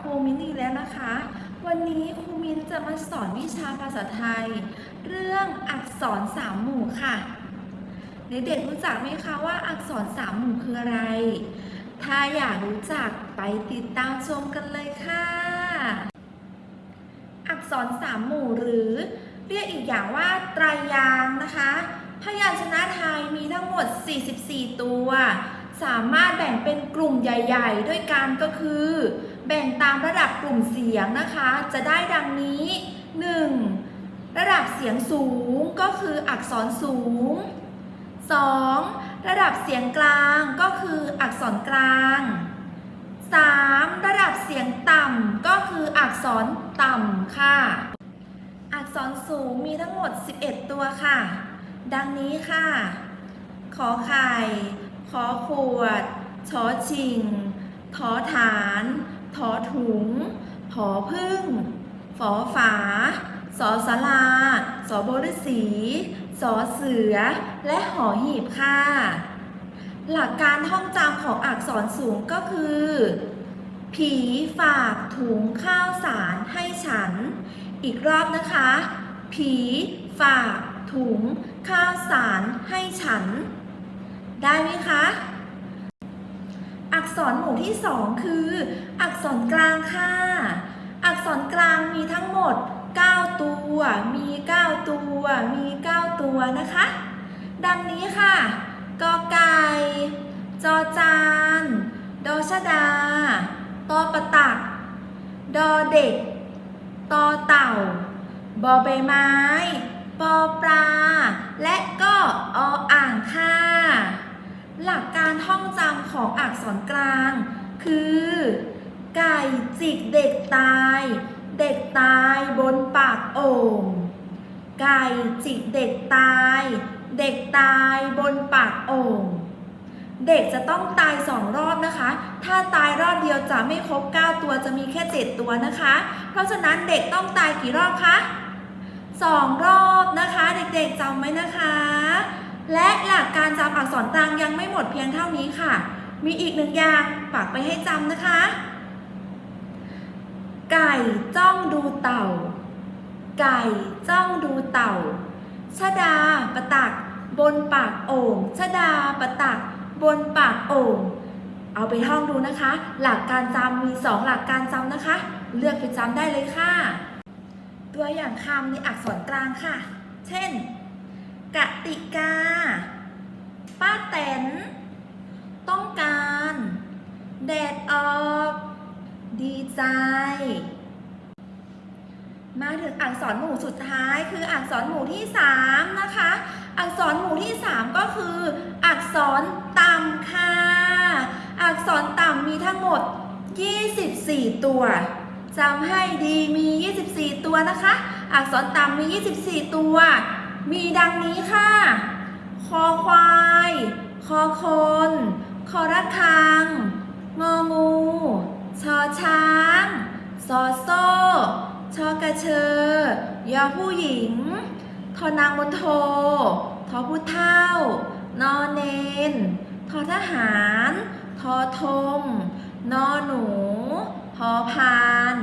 ครูมินอีกแล้วนะคะ วันนี้ครูมินจะมาสอนวิชาภาษาไทย เรื่องอักษรสามหมู่ค่ะเด็กๆรู้จักไหมคะว่าอักษรสามหมู่คืออะไร ถ้าอยากรู้จักไปติดตามชมกันเลยค่ะ อักษรสามหมู่หรือเรียกอีกอย่างว่าไตรยางนะคะ พยัญชนะไทยมีทั้งหมด 44 ตัวสามารถแบ่งเป็นกลุ่มใหญ่ ๆ ด้วยกันก็คือ แบ่งตามระดับกลุ่มเสียงนะคะ จะได้ดังนี้ 1. ระดับเสียงสูงก็คืออักษรสูง 2. ระดับเสียงกลางก็คืออักษรกลาง 3. ระดับเสียงต่ำก็คืออักษรต่ำค่ะ อักษรสูงมีทั้งหมด 11 ตัวค่ะ ดังนี้ค่ะ ขอไข่ ขอขวด ชอชิง ทอฐาน ทอถุง ผอพึ่ง ฝอฝา สอสลา สอบฤษีสอเสือ และหอหีบค่ะ หลักการท่องจำของอักษรสูงก็คือ ผีฝากถุงข้าวสารให้ฉัน อีกรอบนะคะ ผีฝากถุงข้าวสารให้ฉัน ได้ไหมคะ อักษรหมู่ที่สองคือ อักษรกลางค่ะ อักษรกลางมีทั้งหมด 9 ตัว มี 9 ตัว มี 9 ตัวนะคะ ดังนี้ค่ะกอไก่ จอจาน ดอชดา ตอประตัก ดอเด็ก ตอเต่า บอใบไม้ ปอปลา และก็ออ่างค่ะ หลักการท่องจำของอักษรกลาง คือ ไก่จิกเด็กตาย เด็กตายบนปากโอ่งไก่จิกเด็กตาย เด็กตายบนปากโอ่งเด็กจะต้องตายสองรอบนะคะ ถ้าตายรอบเดียวจะไม่ครบ 9 ตัวจะมีแค่ 7 ตัวนะคะ เพราะฉะนั้นเด็กต้องตายกี่รอบคะสองรอบนะคะ เด็กๆจำไว้นะคะ และหลักการจำอักษรกลางยังไม่หมดเพียงเท่านี้ค่ะ มีอีกหนึ่งอย่างฝากไปให้จำนะคะ ไก่จ้องดูเต่า ไก่จ้องดูเต่าชดาปะตัก บนปากโอ่งชดาปะตัก บนปากโอ่งเอาไปท่องดูนะคะ หลักการจำมีสองหลักการจำนะคะ เลือกไปจำได้เลยค่ะ ตัวอย่างคำในอักษรกลางค่ะ เช่น กติกา ป้าแตนต้องการ แดดออก ดีใจ มาถึงอักษรหมู่สุดท้ายคืออักษรหมู่ที่ 3 นะคะ อักษรหมู่ที่ 3 ก็คือ อักษรต่ำค่ะ อักษรต่ำมีทั้งหมด 24 ตัวจำให้ดีมี 24 ตัวนะคะ อักษรต่ำมี 24 ตัว มีดังนี้ค่ะ คอควาย คอคน คอระฆัง งองู ชอช้าง ซอโซ่ ชอกระเชอยอผู้หญิง ทอนางมนโท ทอผู้เท่า นอเนน ทอทหาร ทอทง นอหนู พอพาน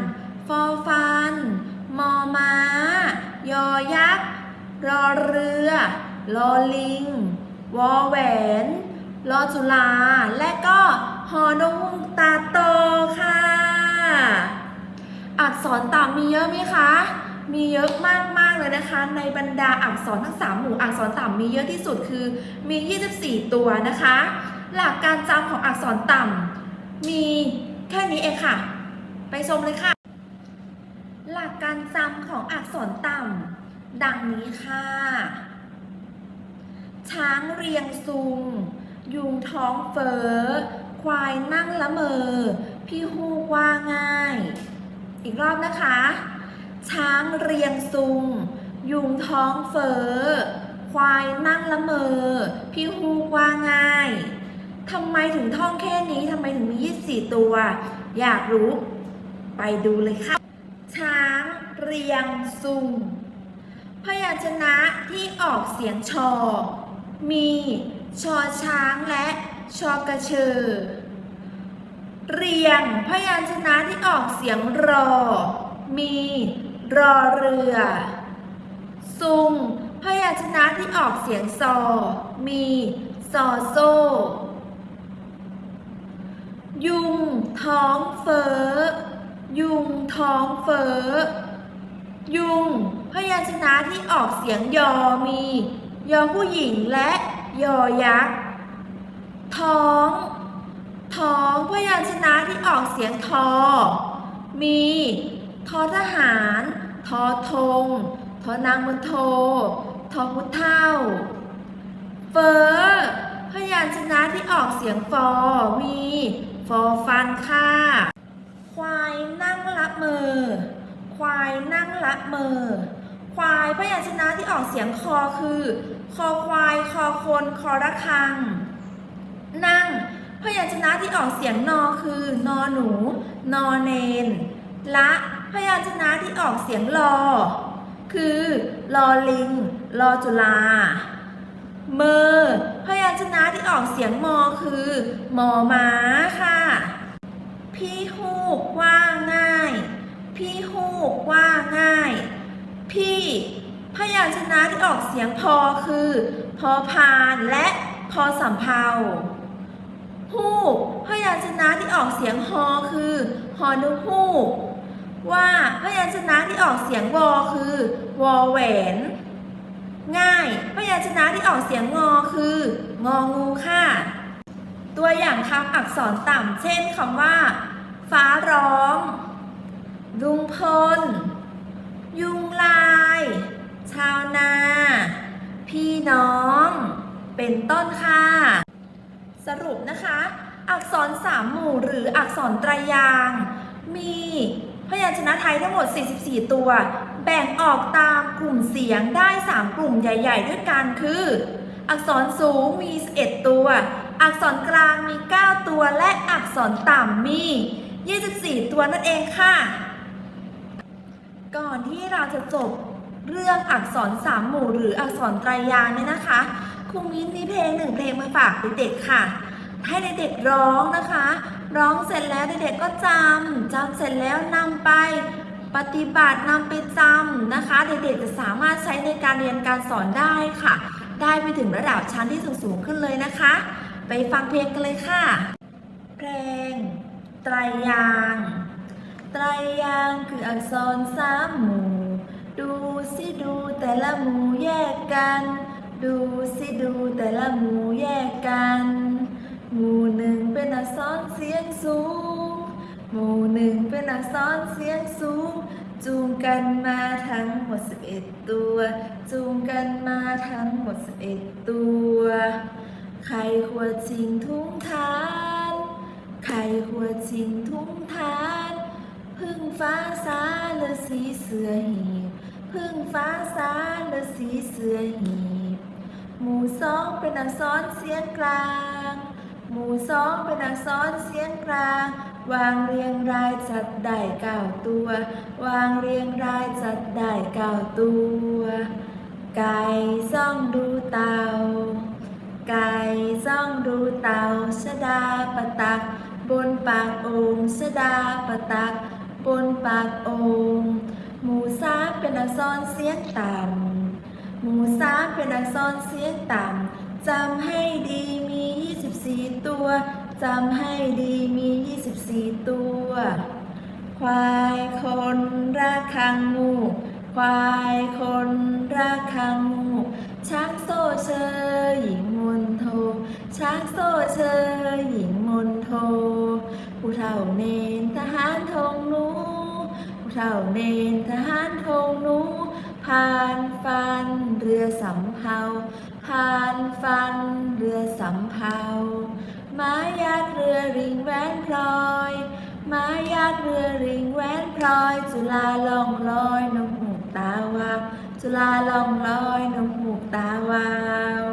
ฟอฟัน มอม้า ยอยักษ์ รอเรือลอลิง วอแหวนรอจุฬาและก็ฮอนกฮูกตาโตค่ะ อักษรต่ำมีเยอะไหมคะ มีเยอะมากๆเลยนะคะ ในบรรดาอักษรทั้ง 3 หมู่อักษรต่ำมีเยอะที่สุดคือมี 24 ตัวนะคะ หลักการจำของอักษรต่ำมีแค่นี้เองค่ะ ไปชมเลยค่ะ หลักการจำของอักษรต่ำดังนี้ค่ะ ช้างเรียงซุง ยุงท้องเฟอ้อ ควายนั่งละเมอ พี่ฮูกว่าง่าย อีกรอบนะคะ ช้างเรียงซุง ยุงท้องเฟอ้อ ควายนั่งละเมอ พี่ฮูกว่าง่ายทำไมถึงท่องแค่นี้ทำไมถึงมี24 ตัว อยากรู้ ไปดูเลยค่ะ ช้างเรียงซุงพยัญชนะที่ออกเสียงชอ มีชอช้างและชอกระเชอ เรียงพยัญชนะที่ออกเสียงรอ มีรอเรือ ซุงพยัญชนะที่ออกเสียงซอ มีซอโซ ยุงท้องเฟ้อ ยุงท้องเฟ้อ ยุงพยัญชนะที่ออกเสียงยอมี ยอผู้หญิงและยอยักษ์ท้อง ท้องพยัญชนะที่ออกเสียงทอ มีทอทหาร ทอธงทอนางมณโท ทอพุทเท่า เฟอพยัญชนะที่ออกเสียงฟอ มี ฟอฟันค่ะ ควายนั่งละเมอ ควายนั่งละเมอ ควายพยัญชนะที่ออกเสียงคอคือ คอควาย คอคน คอระฆัง นั่ง พยัญชนะที่ออกเสียงนอคือ นอหนู นอเนน ละ พยัญชนะที่ออกเสียงลอ คือลอลิง ลอจุลา เมอ พยัญชนะที่ออกเสียงมอคือ มอม้าค่ะ พี่ฮูกว่าง่าย พี่ฮูกว่าง่าย พี่ พยัญชนะที่ออกเสียงพอคือ พอพานและพอสำเพาฮูกพยัญชนะที่ออกเสียงฮอคือฮอนุฮูกว่าพยัญชนะที่ออกเสียงวอคือวอแหวน ง่าย พยัญชนะที่ออกเสียงงอคือ งองูค่ะ ตัวอย่างคำอักษรต่ำเช่นคำว่า ฟ้าร้อง ลุงพล ยุงลาย ชาวนา พี่น้อง เป็นต้นค่ะ สรุปนะคะ อักษรสามหมู่หรืออักษรตรายาง มีพยัญชนะไทยทั้งหมด 44 ตัว แบ่งออกตามกลุ่มเสียงได้ 3 กลุ่มใหญ่ ๆ ด้วยกันคือ อักษรสูงมี 11 ตัว อักษรกลางมี 9 ตัว และอักษรต่ำมี 24 ตัวนั่นเองค่ะ ก่อนที่เราจะจบ เรื่องอักษรสามหมู่หรืออักษรไตรยางเนี่ยนะคะครูมิ้นมีเพลงหนึ่งเพลงมาฝากเด็กๆค่ะ ให้เด็กๆร้องนะคะ ร้องเสร็จแล้วเด็กๆก็จำจำเสร็จแล้วนำไปปฏิบัตินำไปจำนะคะ เด็กๆจะสามารถใช้ในการเรียนการสอนได้ค่ะ ได้ไปถึงระดับชั้นที่สูงๆขึ้นเลยนะคะ ไปฟังเพลงกันเลยค่ะ เพลงไตรยาง ไตรยางคืออักษรสามหมู่ ละหมู่แยกกัน ดูสิดูแต่ละหมู่แยกกัน หมู่หนึ่งเป็นอักษรเสียงสูง หมู่หนึ่งเป็นอักษรเสียงสูง จูงกันมาทั้งหมด11ตัว จูงกันมาทั้งหมด11ตัว ใครควรชิงทุ่งทาน ใครควรชิงทุ่งทาน พึ่งฟ้าสาฤาษีเสือหี พึ่งฟ้าสาฤาษีเสือหีบ หมู่สองเป็นอักษรเสียงกลาง หมู่สองเป็นอักษรเสียงกลาง วางเรียงรายจัดได้เก้าตัว วางเรียงรายจัดได้เก้าตัว ไก่ซ่องดูเต่าไก่ซ่องดูเต่าชดาปะตัก บนปากโองชะดาปะตัก บนปากโอง หมู่สามเป็นอักษรเสียงต่ำหมู่สามเป็นอักษรเสียงต่ำจำให้ดีมี 24 ตัวจำให้ดีมี 24 ตัว ควายคนรักคังงู ควายคนรักคังงู ช้างโซเชยหญิงมนโท ช้างโซเชยหญิงมนโท ผู้เฒ่าเนนทหารธงนูผู้ เฒ่าเนนทหารธงนูผ่านฟันเรือสำเภาผ่านฟันเรือสำเภาไม้ยักเรือริงแหวนพลอยไม้ยักเรือริงแหวนพลอย จุฬาลองลอยนกหูกตาวาวจุฬาลองลอยนกหูกตาวาว